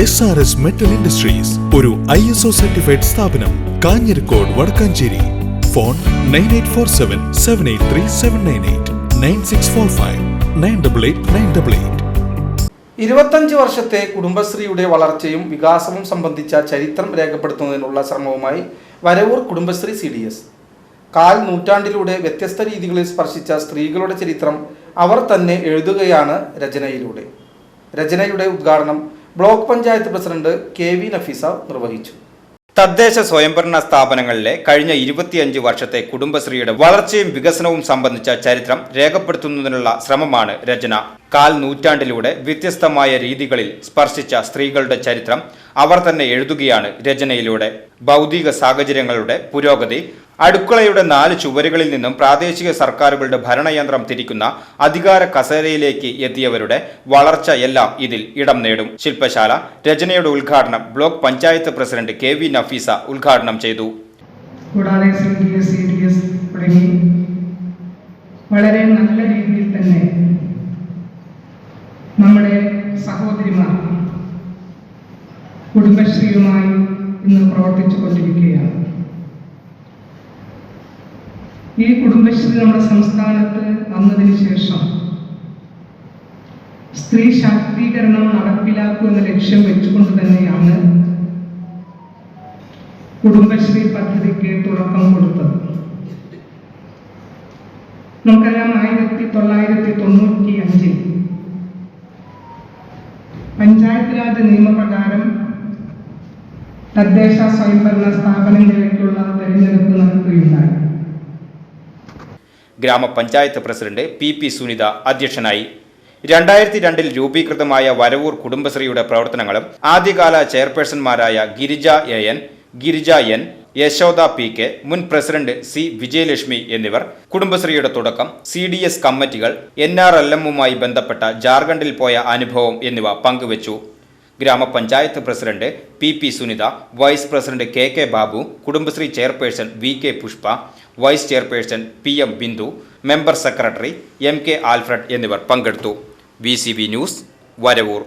S R S metal industries ഒരു I S O certified സ്ഥാപനം Kanjirakode Vadakkanchery. Phone nine eight four seven seven eight three seven nine eight nine six four five nine double eight nine double eight ഇരുപത്തഞ്ച് വർഷത്തെ കുടുംബശ്രീയുടെ വളർച്ചയും വികാസവും സംബന്ധിച്ച ചരിത്രം രേഖപ്പെടുത്തുന്നതിനുള്ള ശ്രമവുമായി Varavoor Kudumbashree C D S കാൽ നൂറ്റാണ്ടിലൂടെ വ്യത്യസ്ത രീതികളിൽ സ്പർശിച്ച സ്ത്രീകളുടെ ചരിത്രം അവർ തന്നെ എഴുതുകയാണ് രചനയിലൂടെ. രചനയുടെ ഉദ്ഘാടനം block panchayat president K V Nafeesa നിർവഹിച്ചു. തദ്ദേശ സ്വയംഭരണ സ്ഥാപനങ്ങളിലെ കഴിഞ്ഞ ഇരുപത്തിയഞ്ച് വർഷത്തെ കുടുംബശ്രീയുടെ വളർച്ചയും വികസനവും സംബന്ധിച്ച ചരിത്രം രേഖപ്പെടുത്തുന്നതിനുള്ള ശ്രമമാണ് രചന. കാൽ നൂറ്റാണ്ടിലൂടെ വ്യത്യസ്തമായ രീതികളിൽ സ്പർശിച്ച സ്ത്രീകളുടെ ചരിത്രം അവർ തന്നെ എഴുതുകയാണ് രചനയിലൂടെ. ഭൗതിക സാഹചര്യങ്ങളുടെ പുരോഗതി അടുക്കളയുടെ നാല് ചുവരുകളിൽ നിന്നും പ്രാദേശിക സർക്കാരുകളുടെ ഭരണയന്ത്രം തിരിക്കുന്ന അധികാര കസേരയിലേക്ക് എത്തിയവരുടെ വളർച്ച എല്ലാം ഇതിൽ ഇടം നേടും. ശില്പശാല രചനയുടെ ഉദ്ഘാടനം block panchayat president K V Nafeesa ഉദ്ഘാടനം ചെയ്തു. കൂടാതെ തുടങ്ങി വളരെ നല്ല രീതിയിൽ തന്നെ നമ്മുടെ സഹോദരിമാർ കുടുംബശ്രീയുമായി ഇന്ന് പ്രവർത്തിച്ചു കൊണ്ടിരിക്കുകയാണ് ഈ കുടുംബശ്രീ നമ്മുടെ സംസ്ഥാനത്ത് വന്നതിന് ശേഷം സ്ത്രീ ശാക്തീകരണം നടപ്പിലാക്കുക എന്ന ലക്ഷ്യം വെച്ചുകൊണ്ട് തന്നെയാണ് കുടുംബശ്രീ പദ്ധതിക്ക് തുടക്കം കൊടുത്തത്. നമുക്കറിയാം ആയിരത്തി തൊള്ളായിരത്തി തൊണ്ണൂറ്റി അഞ്ചിൽ പഞ്ചായത്ത് രാജ് നിയമപ്രകാരം തദ്ദേശ സ്വയംഭരണ സ്ഥാപനങ്ങളിലേക്കുള്ള തെരഞ്ഞെടുപ്പ് ഗ്രാമപഞ്ചായത്ത് പ്രസിഡന്റ് പി പി സുനിത അധ്യക്ഷനായി. രണ്ടായിരത്തി രണ്ടിൽ രൂപീകൃതമായ വരവൂർ കുടുംബശ്രീയുടെ പ്രവർത്തനങ്ങളും ആദ്യകാല ചെയർപേഴ്സൺമാരായ Girija A N Girija N Yashoda P K മുൻ പ്രസിഡന്റ് സി വിജയലക്ഷ്മി എന്നിവർ കുടുംബശ്രീയുടെ തുടക്കം സി ഡി എസ് കമ്മിറ്റികൾ എൻ ആർ എൽ എമ്മുമായി ബന്ധപ്പെട്ട ജാർഖണ്ഡിൽ പോയ അനുഭവം എന്നിവ പങ്കുവച്ചു. ഗ്രാമപഞ്ചായത്ത് president P P Sunitha vice president K K Babu Kudumbashree chairperson V K Pushpa vice chairperson P M Bindu member secretary M K Alfred എന്നിവർ പങ്കെടുത്തു. V news Varavoor.